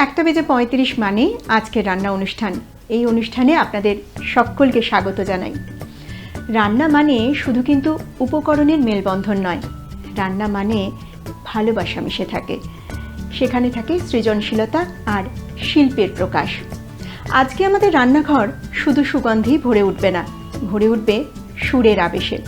একটা বেজে পঁয়ত্রিশ মানে আজকের রান্না অনুষ্ঠান। এই অনুষ্ঠানে আপনাদের সকলকে স্বাগত জানাই। রান্না মানে শুধু কিন্তু উপকরণের মেলবন্ধন নয়। রান্না মানে ভালোবাসা মিশে থাকে। সেখানে থাকে সৃজনশীলতা আর শিল্পের প্রকাশ। আজকে আমাদের রান্নাঘর শুধু সুগন্ধেই ভরে উঠবে না, ভরে উঠবে সুরের আবেশে।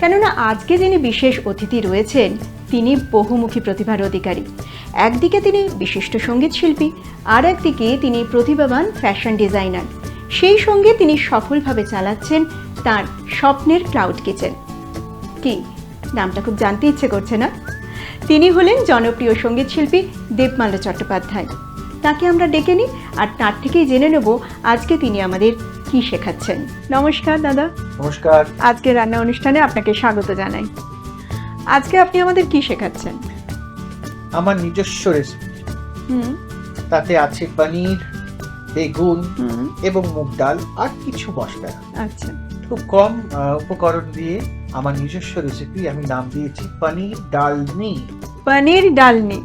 কেননা আজকে যিনি বিশেষ অতিথি রয়েছেন তিনি বহুমুখী প্রতিভার অধিকারী। একদিকে তিনি বিশিষ্ট সংগীত শিল্পী আর একদিকে তিনি প্রতিভাবান ফ্যাশন ডিজাইনার। সেই সঙ্গে তিনি সফলভাবে চালাচ্ছেন তার স্বপ্নের ক্লাউড কিচেন। কি? নামটা খুব জানতে ইচ্ছে করছে না? তিনি হলেন জনপ্রিয় সংগীত শিল্পী দেবমাল্য চট্টোপাধ্যায়। তাকে আমরা ডেকে নিই আর তার থেকেই জেনে নেব আজকে তিনি আমাদের কি শেখাচ্ছেন। নমস্কার দাদা। নমস্কার। আজকে রান্না অনুষ্ঠানে আপনাকে স্বাগত জানাই। আজকে আপনি আমাদের কি শেখাচ্ছেন? আমার নিজস্ব রেসিপি হুম। তাতে আছে পনির বেগুন হুম। এবং মুগ ডাল আর কিছু মশলা। আচ্ছা। খুব কম আহ, উপকরণ দিয়ে আমার নিজস্ব রেসিপি আমি নাম দিয়েছি পনির ডালনি পনির ডালনি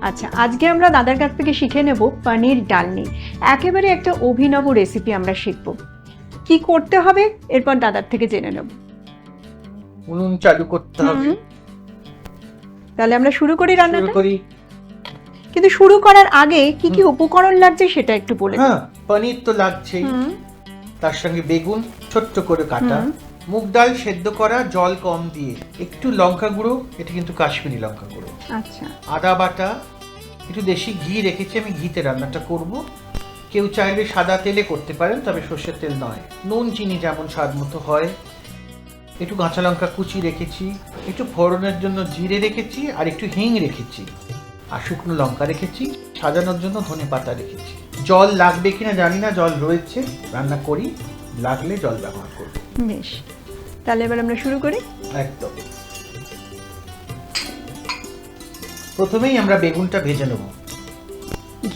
আচ্ছা আজকে আমরা দাদার কাছ থেকে শিখে নেব পনির ডালনি একেবারে একটা অভিনব রেসিপি আমরা শিখব। কি করতে হবে? এরপর দাদার থেকে জেনে নেব। উনুন চালু করতে হবে। হুম। তাহলে আমরা শুরু করি রান্নাটা? করি। কিন্তু শুরু করার আগে কি কি উপকরণ লাগছে সেটা একটু বলে হ্যাঁ পনির তো লাগছেই। হুম। তার সঙ্গে বেগুন ছোট্ট করে কাটা। মুগ ডাল সেদ্ধ করা জল কম দিয়ে। একটু লঙ্কা গুঁড়ো এটা কিন্তু কাশ্মীরি লঙ্কা গুঁড়ো। আচ্ছা। আদা বাটা একটু দেশি ঘি রেখেছি আমি ঘিতে রান্নাটা করব। কেউ চাইলে সাদা তেলে করতে পারেন তবে সর্ষের তেল নয়। নুন চিনি যেমন স্বাদ মতো হয়। একটু কাঁচা লঙ্কা কুচি রেখেছি একটু ফোড়নের জন্য জিরে রেখেছি আর একটু হিং রেখেছি। আর শুকনো লঙ্কা রেখেছি সাজানোর জন্য ধনে পাতা রেখেছি। জল লাগবে কিনা জানি না জল রয়েছে রান্না করি লাগলে জল ব্যবহার করব। বেশ তাহলে এবার আমরা শুরু করি? একদম। প্রথমেই আমরা বেগুনটা ভেজে নেব।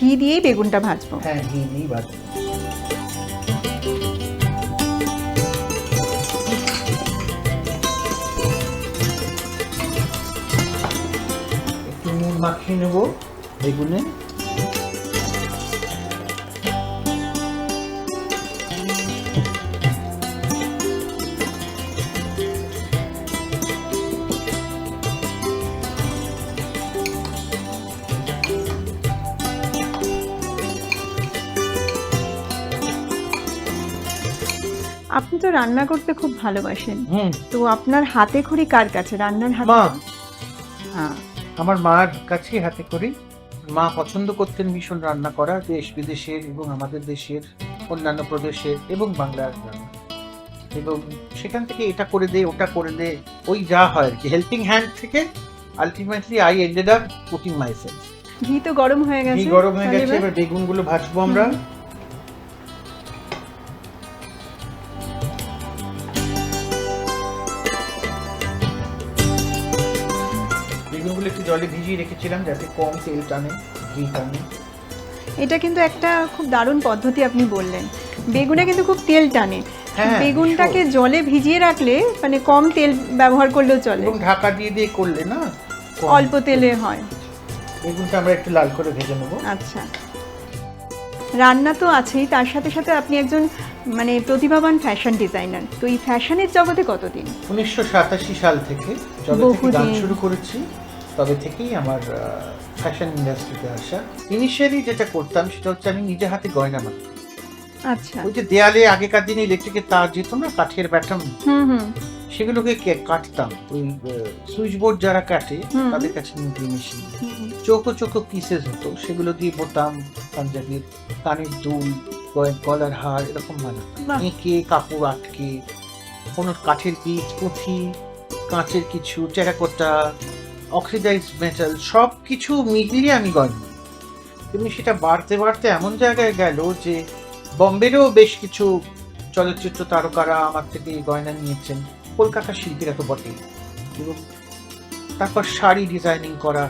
ঘি দিয়েই বেগুনটা ভাজবো। হ্যাঁ ঘি দিয়েই ভাজবো। মাখিয়ে নেব বেগুনে। আপনি তো রান্না করতে খুব ভালোবাসেন। তো আপনার হাতে খড়ি কার কাছে? রান্নার হাতে হ্যাঁ। আমার মার কাছেই হাতে করি। মা পছন্দ করতেন ভীষণ রান্না করা দেশ বিদেশের এবং আমাদের দেশের অন্যান্য প্রদেশের এবং বাংলার রান্না। এবং সেখান থেকে এটা করে দে ওটা করে দে ওই যা হয় আর কি। হেল্পিং হ্যান্ড থেকে ultimately I ended up cooking my myself তো গরম হয়ে গেছে ঘি গরম হয়ে গেছে এবার বেগুনগুলো ভাজবো আমরা। বেগুনগুলো একটু জলে ভিজিয়ে রেখেছিলাম যাতে কম তেল টানে ঘি টানে। এটা কিন্তু একটা খুব দারুণ পদ্ধতি আপনি বললেন। বেগুনে কিন্তু খুব তেল টানে। হ্যাঁ, বেগুনটাকে জলে ভিজিয়ে রাখলে মানে কম তেল ব্যবহার করলেও চলে। এবং ঢাকা দিয়ে দিয়ে করলে না অল্প তেলে। হয়। বেগুনটা আমরা একটু লাল করে ভেজে নেব। আচ্ছা। রান্না তো আছেই তার সাথে সাথে আপনি একজন মানে প্রতিভাবান ফ্যাশন ডিজাইনার তো এই ফ্যাশনের জগতে কতদিন? উনিশশো সাতাশি সাল থেকে বহুদিন। শুরু করেছি। তবে থেকেই আমার ফ্যাশন ইন্ডাস্ট্রিতে আসা। ইনিশিয়ালি যেটা করতাম সেটা হচ্ছে আমি নিজে হাতে গয়না বানাতাম। আচ্ছা। ওই যে দেয়ালে আগেকার দিনে ইলেকট্রিকের তার যেত না কাঠের হুম সেগুলোকে কাটতাম। ওই সুইচ বোর্ড যারা কাটে তাদের কাছে নিয়ে মেশিন। চৌকো চৌকো পিসেস হতো। সেগুলো দিয়ে বোতাম পাঞ্জাবির কানের দুল গলার হার এরকম বানাতাম। বাহ। এঁকে কাপড় আটকে কোনো কাঠের পিচ পুঁথি কাঁচের কিছু টেরাকোটা অক্সিডাইজ মেটাল সব কিছু মিলিয়ে আমি গয়না তুমি সেটা বাড়তে বাড়তে এমন জায়গায় গেল যে বম্বেরও বেশ কিছু চলচ্চিত্র তারকারা আমার থেকে গয়না নিয়েছেন। কলকাতার শিল্পীরা তো বটেই। তারপর শাড়ি ডিজাইনিং করা।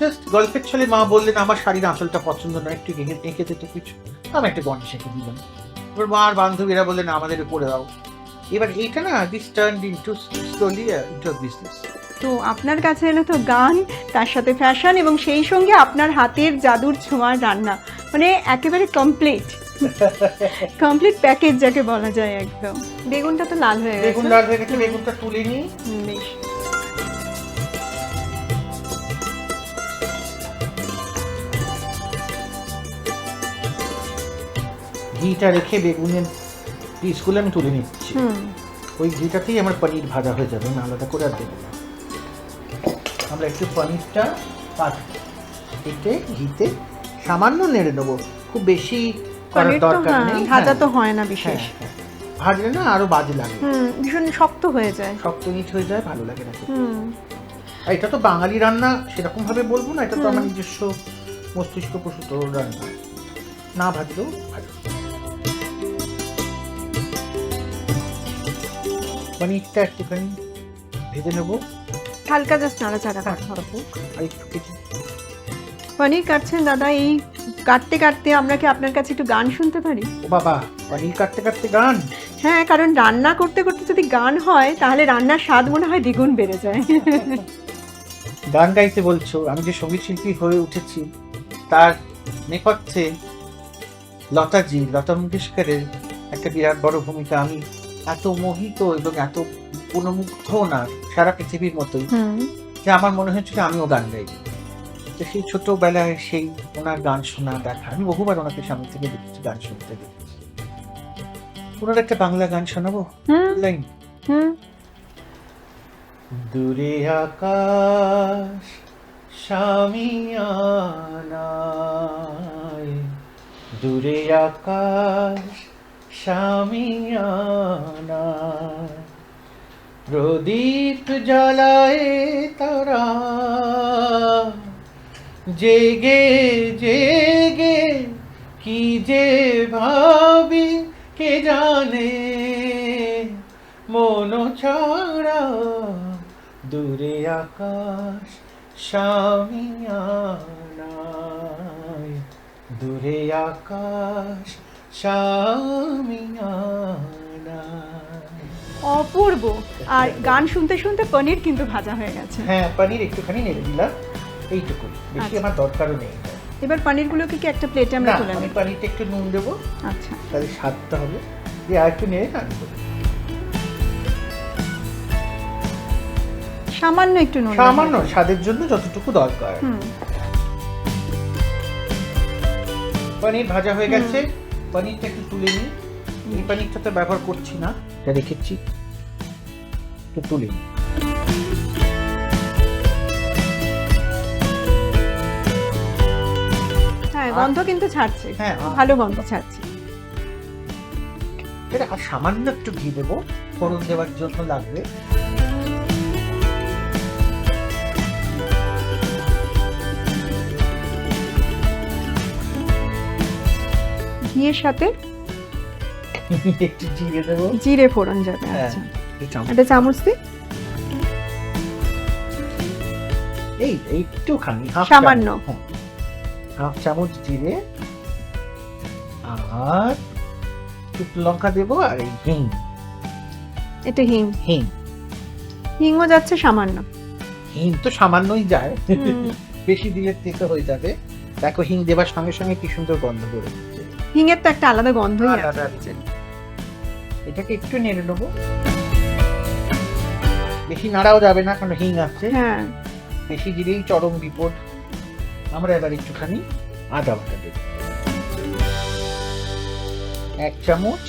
জাস্ট গল্পের ছলে মা বললেন, আমার শাড়ির আঁচলটা পছন্দ নয়, একটু এঁকে দিতে কিছু। আমি একটা গণেশ এঁকে দিলাম। এবার মা আর বান্ধবীরা বললেন, আমাদের উপরে দাও। এবার এইটা না this turn into slowly into business তো আপনার কাছে এলো তো গান তার সাথে ফ্যাশন এবং সেই সঙ্গে আপনার হাতের জাদুর ছোঁয়ার রান্না। মানে একেবারে কমপ্লিট কমপ্লিট প্যাকেজ যাকে বলা যায় একদম। বেগুনটা তো লাল হয়ে গেছে। বেগুন লাল হয়ে গেছে বেগুনটা তুলে নিই বেশ। ঘিটা রেখে বেগুনের পিসগুলো আমি তুলে নিচ্ছি। হুম। ওই ঘিটাতেই আমার পনির ভাজা হয়ে যাবে আমি আলাদা করে আর দেবো না। আমরা একটু পনিরটা কাটবো কেটে ঘিতে সামান্য নেড়ে নেব। খুব বেশি করার দরকার হ্যাঁ, নেই। ভাজা হ্যাঁ, তো হয়। না হ্যাঁ, বিশেষ। হ্যাঁ। ভাজলে না আরও বাজে লাগে। ভীষণ শক্ত হয়ে যায়। শক্ত নিচ হয়ে যায় ভালো লাগে না এটা তো বাঙালি রান্না সেরকম ভাবে বলব না এটা তো আমার নিজস্ব মস্তিষ্ক প্রসূত রান্না। না ভাজলেও ভালো। পনিরটা একটুখানি ভেজে নেব। হালকা জাস্ট নাড়াচাড়া কাটতে হবে। একটু কেটে পনির কাটছেন দাদা এই কাটতে কাটতে আমরা কি আপনার কাছে একটু গান শুনতে পারি? ও বাবা পনির কাটতে কাটতে গান? হ্যাঁ কারণ রান্না করতে করতে যদি গান হয় তাহলে রান্নার স্বাদ মনে হয় দ্বিগুণ বেড়ে যায়। গান গাইতে বলছো আমি যে সংগীত শিল্পী হয়ে উঠেছি তার নেপথ্যে লতাজি লতা মঙ্গেশকরের একটা বিরাট বড় ভূমিকা। আমি এত মোহিত এবং এত পুনমুগ্ধ না সারা পৃথিবীর মতোই। যে আমার মনে হয়েছিল আমিও গান গাইব। তো সেই ছোটবেলায় সেই ওনার গান শোনা দেখা আমি বহুবার ওনাকে সামনে থেকে দেখেছি গান শুনতে দেখেছি। ওনার একটা বাংলা গান শোনাবো? লাইন। দূরে আকাশ সামিয়ানায় দূরে আকাশ সামিয়ানায় প্রদীপ জ্বালায় তারা। জেগে জেগে, কি যে ভাবি, কে জানে? মন ছাড়া দূরে আকাশ সামিয়ানায় দূরে আকাশ সামিয়ানায় অপূর্ব। আর গান শুনতে শুনতে পনির কিন্তু ভাজা হয়ে গেছে। হ্যাঁ পনির একটুখানি নেড়ে দিলাম। এইটুকু। বেশি আচ্ছা। আমার দরকারও নেই। এবার পনিরগুলোকে কি একটা প্লেটে আমরা তুলে নেব? পানিতে একটু নুন দেবো। আচ্ছা। তাহলে স্বাদটা হবে। দিয়ে আর একটু নেড়ে রাখব সামান্য একটু নুন সামান্য স্বাদের জন্য যতটুকু দরকার। হুম। পনির ভাজা হয়ে গেছে। পনিরটা একটু তুলে নিই। এই পনিরটা তো ব্যবহার করছি না। এটা রেখেছি। একটু তুলে। হ্যাঁ গন্ধ কিন্তু ছাড়ছে। হ্যাঁ, ভালো গন্ধ ছাড়ছে। এটা আর সামান্য একটু ঘি দেবো। ফোড়ন দেওয়ার জন্য লাগবে। ঘিয়ের সাথে একটু জিরে দেবো জিরে ফোড়ন যাবে হ্যাঁ, আচ্ছা। এই চামচ। একটা দি এই একটুখানি সামান্য। হ্যাঁ। হাফ চামচ জিরে আর শুকনো লঙ্কা দেবো আর এই হিং। এটা হিং। হিং। হিংও যাচ্ছে সামান্য। হিং তো সামান্যই যায়। বেশি দিলে তেতো হয়ে যাবে। দেখো হিং দেবার সঙ্গে সঙ্গে কি সুন্দর গন্ধ বেরো হচ্ছে হিংয়ের তো একটা আলাদা গন্ধই আছে এটাকে একটু নেড়ে নেব। বেশি নাড়াও যাবে না কারণ হিং আছে। হ্যাঁ। বেশি দিলেই চরম বিপদ। আমরা এবার একটুখানি আদা বাটা দেব। এক চামচ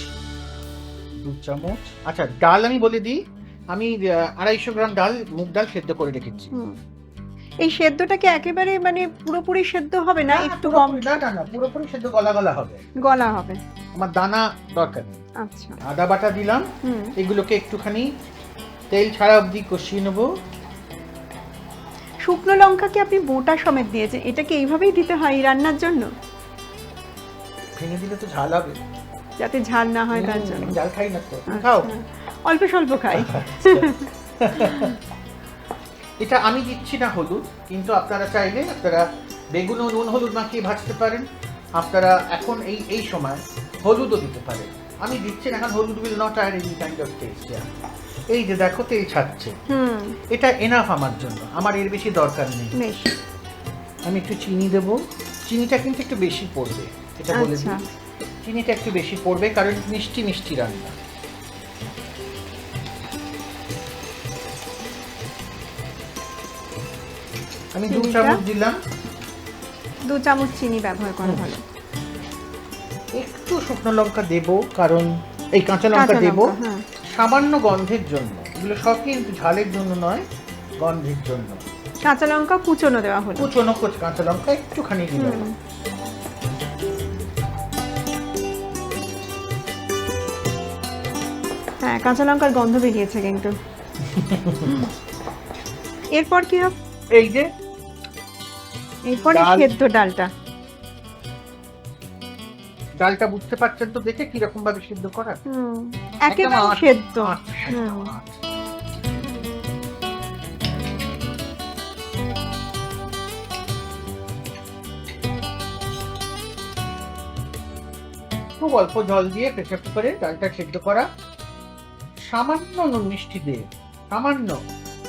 দু চামচ। আচ্ছা ডাল আমি বলে দিই। আমি আড়াইশো গ্রাম ডাল মুগ ডাল সেদ্ধ করে রেখেছি। হুম। এই সেদ্ধটাকে একেবারে মানে পুরোপুরি সেদ্ধ হবে না একটু কম। না না না পুরোপুরি সেদ্ধ গলা গলা হবে। গলা হবে। আমার দানা দরকার নেই। আচ্ছা। আদা বাটা দিলাম। হুম। এগুলোকে একটুখানি তেল ছাড়া অবধি কষিয়ে নেব। শুকনো লঙ্কাকে আপনি বোটা সমেত দিয়েছেন এটা কি এইভাবেই দিতে হয় এই রান্নার জন্য? ভেঙে দিলে তো ঝাল হবে। যাতে ঝাল না হয় তার জন্য। জাল খাই না তো। খাও। আচ্ছা। অল্প স্বল্প খাই। এটা আমি দিচ্ছি না হলুদ কিন্তু আপনারা চাইলে আপনারা বেগুন ও নুন হলুদ মাখিয়ে ভাজতে পারেন। আপনারা এখন এই এই সময় হলুদও দিতে পারেন। আমি দিচ্ছি না, এখন হলুদ will not add any kind of taste এই যে দেখো তেল ছাড়ছে। এটা এনাফ আমার জন্য। আমার এর বেশি দরকার নেই। আমি একটু চিনি দেব। চিনিটা কিন্তু একটু বেশি পড়বে এটা বলে আচ্ছা। দিই। চিনিটা একটু বেশি পড়বে কারণ মিষ্টি মিষ্টি রান্না। আমি দু চামচ দিলাম। দু চামচ চিনি ব্যবহার করা ভালো। একটু শুকনো লঙ্কা দেব কারণ এই কাঁচা লঙ্কা দেব। হ্যাঁ। সামান্য গন্ধের জন্য। এগুলো সব কিন্তু ঝালের জন্য নয় গন্ধের জন্য। কাঁচা লঙ্কা কুচনো দেওয়া হলো। কুচনো কোচ কাঁচা লঙ্কা একটুখানি দিলাম হ্যাঁ কাঁচা লঙ্কার গন্ধ বেরিয়েছে কিন্তু। এরপর কি হবে? এই যে এরপরে সেদ্ধ ডালটা। ডালটা বুঝতে পারছেন তো দেখে কীরকম ভাবে সিদ্ধ করা? একেবারে সেদ্ধ। খুব অল্প জল দিয়ে প্রেসার কুকারে ডালটা সেদ্ধ করা। সামান্য নুন মিষ্টি দিয়ে সামান্য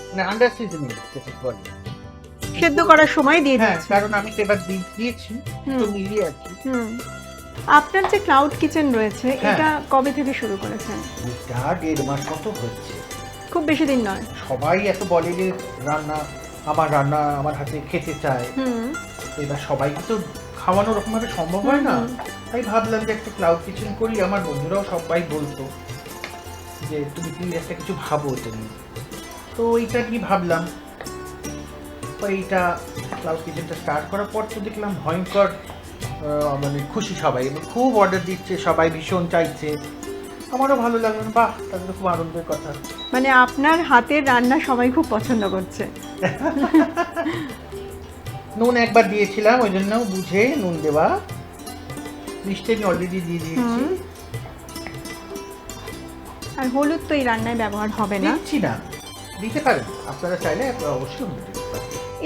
মানে আন্ডার সিজনিং কুকারে সেদ্ধ করার সময় দিয়ে হ্যাঁ কারণ আমি তো এবার দিয়ে দিয়েছি তো মিলিয়ে আর কি। হুম। আপনার যে ক্লাউড কিচেন রয়েছে হ্যাঁ। এটা কবে থেকে শুরু করেছেন? এটা দেড় মাস মতো হচ্ছে। খুব বেশি দিন নয়। সবাই এত বলে যে রান্না আমার রান্না আমার হাতে খেতে চায়। হুম। এবার সবাইকে তো খাওয়ানো রকম ভাবে সম্ভব হয় না। হুম, তাই ভাবলাম যে একটা ক্লাউড কিচেন করি আমার বন্ধুরাও সবাই বলতো যে তুমি প্লিজ একটা কিছু ভাবো এটা নিয়ে। তো এইটা নিয়ে ভাবলাম। এইটা ক্লাউড কিচেনটা স্টার্ট করার পর তো দেখলাম ভয়ঙ্কর মানে খুশি সবাই। এবং খুব অর্ডার দিচ্ছে সবাই ভীষণ চাইছে। আমারও ভালো লাগল বাহ তাহলে তো খুব আনন্দের কথা। মানে আপনার হাতের রান্না সবাই খুব পছন্দ করছে। নুন একবার দিয়েছিলাম ওই জন্য বুঝে নুন দেওয়া। মিষ্টি আমি অলরেডি দিয়ে দিয়েছি। আর হলুদ তো এই রান্নায় ব্যবহার হবে না। দিচ্ছি না। দিতে পারেন আপনারা চাইলে অবশ্যই।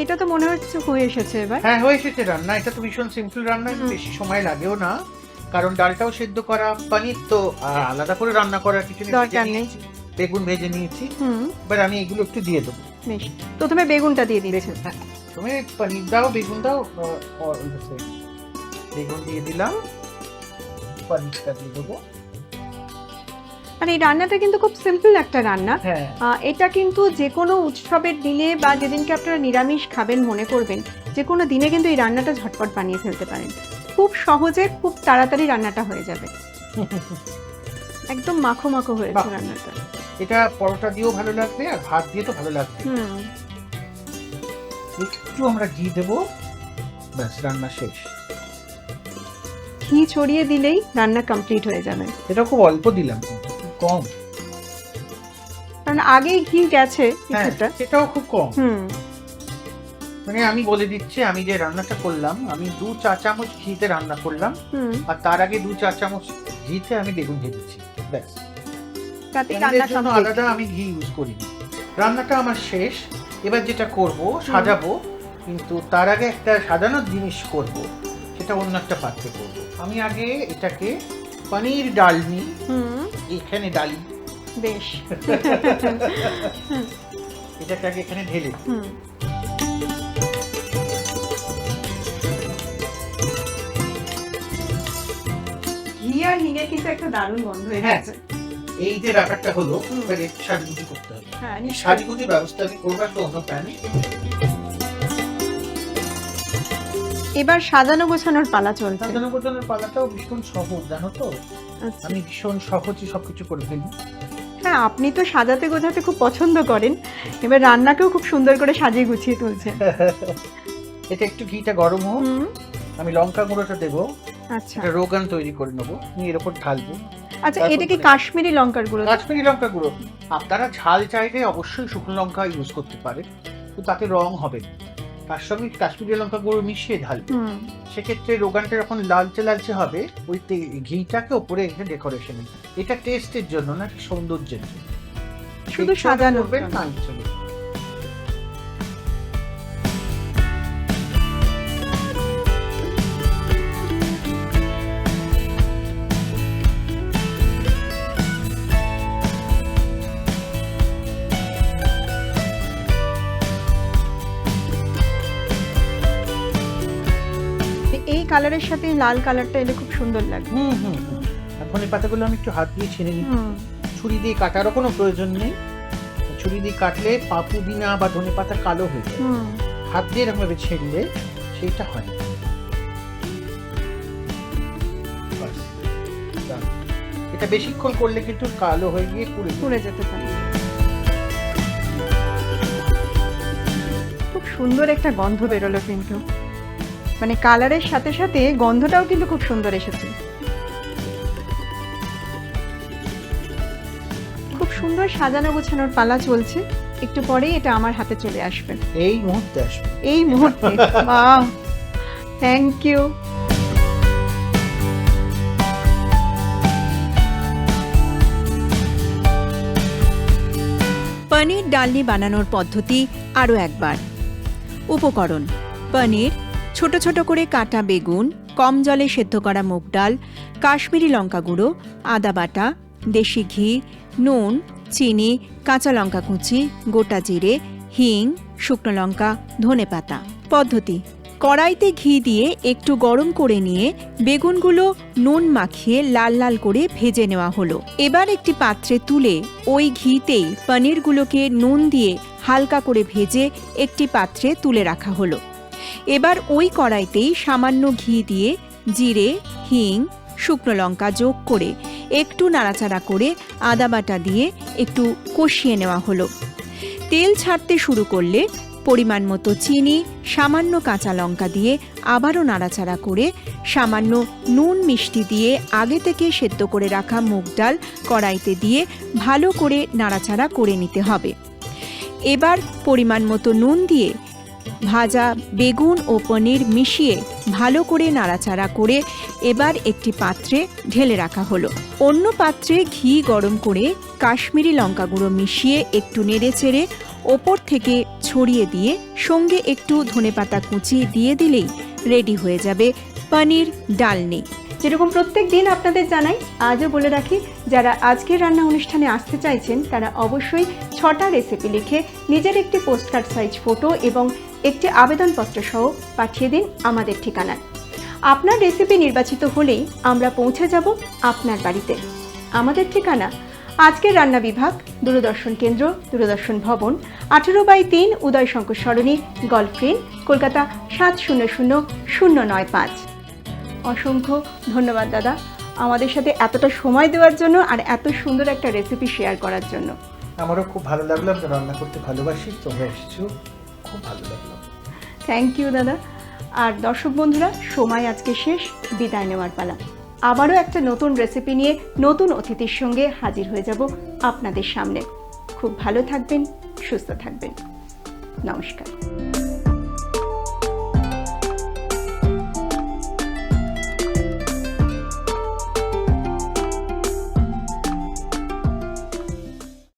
এটা তো মনে হচ্ছে হয়ে এসেছে এবার। হ্যাঁ হয়ে এসেছে রান্না। এটা তো ভীষণ সিম্পল রান্না বেশি সময় লাগেও না। কারণ ডালটাও সেদ্ধ করা পানির তো আলাদা করে রান্না করার কিছু দরকার নেই। বেগুন ভেজে নিয়েছি। এবার আমি এগুলো একটু দিয়ে দেবো। বেশ। প্রথমে বেগুনটা দিয়ে দিয়েছেন হ্যাঁ। তুমি পনির দাও বেগুন দাও. বেগুন দিয়ে দিলাম। পনিরটা দিয়ে দেবো। মানে এই রান্নাটা কিন্তু খুব সিম্পল একটা রান্না। হ্যাঁ। এটা কিন্তু যে কোনো উৎসবের দিনে বা যেদিনকে আপনারা নিরামিষ খাবেন মনে করবেন যে কোনো দিনে কিন্তু এই রান্নাটা ঝটপট বানিয়ে ফেলতে পারেন। খুব সহজে খুব তাড়াতাড়ি রান্নাটা হয়ে যাবে। একদম মাখো মাখো হয়েছে। রান্নাটা। এটা পরোটা দিয়েও ভালো লাগবে আর ভাত দিয়ে তো ভালো লাগবে। একটু আমরা ঘি দেবো। ব্যাস রান্না শেষ। ঘি ছড়িয়ে দিলেই রান্না কমপ্লিট হয়ে যাবে। এটা খুব অল্প দিলাম। কম। কারণ আগেই ঘি গেছে হ্যাঁ কিছুটা সেটাও খুব কম। হুম। মানে আমি বলে দিচ্ছি আমি যে রান্নাটা করলাম আমি দু চা চামচ ঘিতে রান্না করলাম আর তার আগে দু চা চামচ ঘিতে আমি বেগুন ভেজেছি ব্যাস। জন্য আলাদা আমি ঘি ইউজ করিনি। রান্নাটা আমার শেষ। এবার যেটা করব সাজাবো কিন্তু তার আগে একটা সাজানোর জিনিস করব সেটা অন্য একটা পাত্রে করব। আমি আগে এটাকে পনির ডাল নিই। হুম। এখানে ডালি। বেশ। এটাকে আগে এখানে ঢেলে। দিই। হুম। ঘি আর হিঙে কিন্তু একটা দারুণ গন্ধ হয়ে। গেছে এই যে ব্যাপারটা হলো। সাজগুজি করতে হবে। হ্যাঁ এই সাজগুজির ব্যবস্থা আমি করব একটা অন্য প্যানে এবার সাজানো গোছানোর পালা চলছে। সাজানো গোছানোর পালাটাও ভীষণ সহজ জানো তো? আচ্ছা। আমি ভীষণ সহজে সবকিছু করে ফেলি। হ্যাঁ আপনি তো সাজাতে গোছাতে খুব পছন্দ করেন। এবার রান্নাকেও খুব সুন্দর করে সাজিয়ে গুছিয়ে তুলছেন। এটা একটু ঘিটা গরম হোক। আমি লঙ্কা গুঁড়োটা দেবো। আচ্ছা। একটা রোগান তৈরি করে নেব। নিয়ে এর ওপর ঢালবো। আচ্ছা এটা কি কাশ্মীরি লঙ্কার গুঁড়ো? কাশ্মীরি লঙ্কা গুঁড়ো। আপনারা ঝাল চাইলে অবশ্যই শুকনো লঙ্কা ইউজ করতে পারেন। তো তাতে রং হবে। তার সঙ্গে কাশ্মীরি লঙ্কা গুঁড়ো মিশিয়ে ঢালবে সেক্ষেত্রে রোগানটা যখন লালচে লালচে হবে ওই তে- ঘিটাকে ওপরে এসে ডেকোরেশন এটা টেস্টের জন্য না সৌন্দর্যের জন্য। শুধু সাজানো হবে কালারের সাথে লাল কালারটা এলে খুব সুন্দর লাগবে হুম হুম ধনে পাতাগুলো আমি একটু হাত দিয়ে ছিঁড়ে নিই। হুম। ছুরি দিয়ে কাটারও কোনো প্রয়োজন নেই। ছুরি দিয়ে কাটলে পাপুদিনা বা ধনে পাতা কালো হয়ে যায়। হুম। হাত দিয়ে এরকম ভাবে ছেড়লে সেইটা হয়। এটা বেশিক্ষণ করলে কিন্তু কালো হয়ে গিয়ে পুড়ে। পুড়ে যেতে পারে। খুব সুন্দর একটা গন্ধ বেরোলো কিন্তু। মানে কালারের সাথে সাথে গন্ধটাও কিন্তু খুব সুন্দর এসেছে। খুব সুন্দর সাজানো গোছানোর পালা চলছে। একটু পরেই এটা আমার হাতে চলে আসবে। এই মুহূর্তে আসবে। এই মুহূর্তে। বাহ থ্যাংক ইউ পনির ডালনি বানানোর পদ্ধতি আরও একবার। উপকরণ পনির ছোট ছোট করে কাটা বেগুন, কম জলে সেদ্ধ করা মুগ ডাল, কাশ্মীরি লঙ্কা গুঁড়ো, আদা বাটা, দেশি ঘি, নুন, চিনি, কাঁচা লঙ্কা কুচি, গোটা জিরে, হিং, শুকনো লঙ্কা ধনেপাতা পদ্ধতি, কড়াইতে ঘি দিয়ে একটু গরম করে নিয়ে বেগুনগুলো নুন মাখিয়ে লাল লাল করে ভেজে নেওয়া হলো। এবার একটি পাত্রে তুলে ওই ঘিতেই পনিরগুলোকে নুন দিয়ে হালকা করে ভেজে একটি পাত্রে তুলে রাখা হলো। এবার ওই কড়াইতেই সামান্য ঘি দিয়ে জিরে, হিং, শুকনো লঙ্কা যোগ করে একটু নাড়াচাড়া করে আদা বাটা দিয়ে একটু কষিয়ে নেওয়া হলো। তেল ছাড়তে শুরু করলে পরিমাণ মতো চিনি, সামান্য কাঁচা লঙ্কা দিয়ে আবারও নাড়াচাড়া করে সামান্য নুন মিষ্টি দিয়ে আগে থেকে সেদ্ধ করে রাখা মুগ ডাল কড়াইতে দিয়ে ভালো করে নাড়াচাড়া করে নিতে হবে। এবার পরিমাণ মতো নুন দিয়ে ভাজা, বেগুন ও পনির মিশিয়ে ভালো করে নাড়াচাড়া করে এবার একটি পাত্রে ঢেলে রাখা হলো। অন্য পাত্রে ঘি গরম করে কাশ্মীরি লঙ্কা গুঁড়ো মিশিয়ে একটু নেড়ে চেড়ে ওপর থেকে ছড়িয়ে দিয়ে সঙ্গে একটু ধনেপাতা কুচি দিয়ে দিলেই রেডি হয়ে যাবে পনির ডালনি। যেরকম প্রত্যেক দিন আপনাদের জানাই, আজও বলে রাখি, যারা আজকের রান্না অনুষ্ঠানে আসতে চাইছেন, তারা অবশ্যই ছটা রেসিপি লিখে নিজের একটি পোস্টকার্ড সাইজ ফটো এবং একটি আবেদনপত্র সহ পাঠিয়ে দিন আমাদের ঠিকানায়। আপনার রেসিপি নির্বাচিত হলেই আমরা পৌঁছে যাব আপনার বাড়িতে। আমাদের ঠিকানা আজকের রান্না বিভাগ, দূরদর্শন কেন্দ্র, দূরদর্শন ভবন, আঠেরো বাই তিন উদয় শঙ্কর সরণি গল্ফ কলকাতা সাত শূন্য শূন্য শূন্য নয় পাঁচ। অসংখ্য ধন্যবাদ দাদা আমাদের সাথে এতটা সময় দেওয়ার জন্য আর এত সুন্দর একটা রেসিপি শেয়ার করার জন্য। আমারও খুব ভালো লাগল আমি রান্না করতে ভালোবাসি, তোমরা এসেছ। খুব ভালো লাগল। থ্যাংক ইউ দাদা। আর দর্শক বন্ধুরা, সময় আজকে শেষ, বিদায় নেওয়ার পালা। আবারও একটা নতুন রেসিপি নিয়ে নতুন অতিথির সঙ্গে হাজির হয়ে যাব আপনাদের সামনে। খুব ভালো থাকবেন, সুস্থ থাকবেন। নমস্কার।